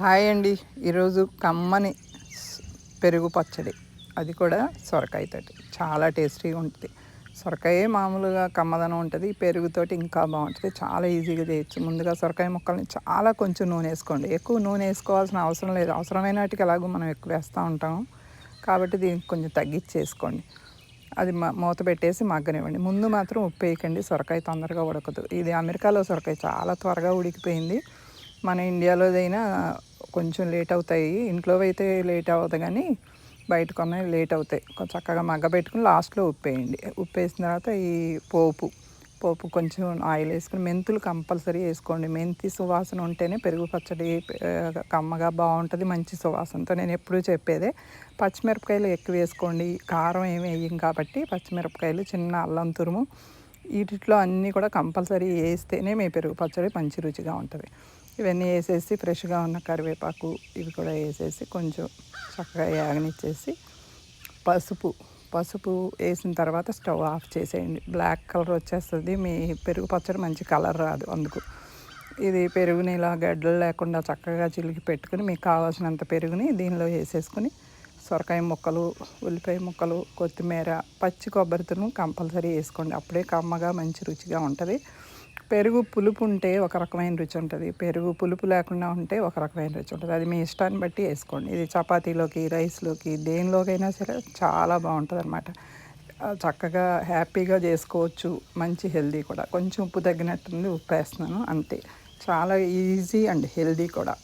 Hi అండి. ఈరోజు కమ్మని పెరుగు పచ్చడి. అది కూడా సొరకాయతోటి చాలా టేస్టీగా ఉంటుంది. సొరకాయ మామూలుగా కమ్మదనం ఉంటుంది. పెరుగుతోటి ఇంకా బాగుంటుంది. చాలా ఈజీగా చేయొచ్చు. ముందుగా సొరకాయ ముక్కల్ని చాలా కొంచెం నూనె వేసుకోండి. ఎక్కువ నూనె వేసుకోవాల్సిన అవసరం లేదు. అవసరమైన వాటికి ఎలాగో మనం ఎక్కువ వేస్తూ ఉంటాము. కాబట్టి దీనికి కొంచెం తగ్గించేసుకోండి. అది మ- మూత పెట్టేసి మగ్గనివ్వండి. ముందు మాత్రం ఉప్పు వేయకండి. సొరకాయ తొందరగా ఉడకదు. ఇది అమెరికాలో సొరకాయ చాలా త్వరగా ఉడికిపోయింది. మన ఇండియాలోదైనా కొంచెం లేట్ అవుతాయి. ఇంట్లో అయితే లేట్ అవ్వదు కానీ బయట కొన్నాయి లేట్ అవుతాయి. కొంచెం చక్కగా మగ్గ పెట్టుకుని లాస్ట్లో ఉప్పేయండి. ఉప్పేసిన తర్వాత ఈ పోపు పోపు కొంచెం ఆయిల్ వేసుకుని మెంతులు కంపల్సరీ వేసుకోండి. మెంతి సువాసన ఉంటేనే పెరుగు పచ్చడి కమ్మగా బాగుంటుంది మంచి సువాసనతో. నేను ఎప్పుడూ చెప్పేదే పచ్చిమిరపకాయలు ఎక్కువ వేసుకోండి. కారం ఏమి వేయం కాబట్టి పచ్చిమిరపకాయలు చిన్న అల్లం తురుము వీటిలో అన్నీ కూడా కంపల్సరీ వేస్తేనే మీ పెరుగు పచ్చడి మంచి రుచిగా ఉంటుంది. ఇవన్నీ వేసేసి ఫ్రెష్గా ఉన్న కరివేపాకు ఇవి కూడా వేసేసి కొంచెం చక్కగా యాగనిచ్చేసి పసుపు పసుపు వేసిన తర్వాత స్టవ్ ఆఫ్ చేసేయండి. బ్లాక్ కలర్ వచ్చేస్తుంది. మీ పెరుగు పచ్చడి మంచి కలర్ రాదు అందుకు. ఇది పెరుగుని ఇలా గడ్డలు లేకుండా చక్కగా చిలికి పెట్టుకుని మీకు కావాల్సినంత పెరుగుని దీనిలో వేసేసుకుని సొరకాయ ముక్కలు ఉల్లిపాయ ముక్కలు కొత్తిమీర పచ్చి కొబ్బరి తురుము కంపల్సరీ వేసుకోండి. అప్పుడే కమ్మగా మంచి రుచిగా ఉంటుంది. పెరుగు పులుపు ఉంటే ఒక రకమైన రుచి ఉంటుంది. పెరుగు పులుపు లేకుండా ఉంటే ఒక రకమైన రుచి ఉంటుంది. అది మీ ఇష్టాన్ని బట్టి వేసుకోండి. ఇది చపాతీలోకి రైస్లోకి దేనిలోకైనా సరే చాలా బాగుంటుంది అనమాట చక్కగా హ్యాపీగా చేసుకోవచ్చు. మంచి హెల్దీ కూడా. కొంచెం ఉప్పు తగ్గినట్టుంది ఉప్పు వేస్తున్నాను అంతే. చాలా ఈజీ అండ్ హెల్దీ కూడా.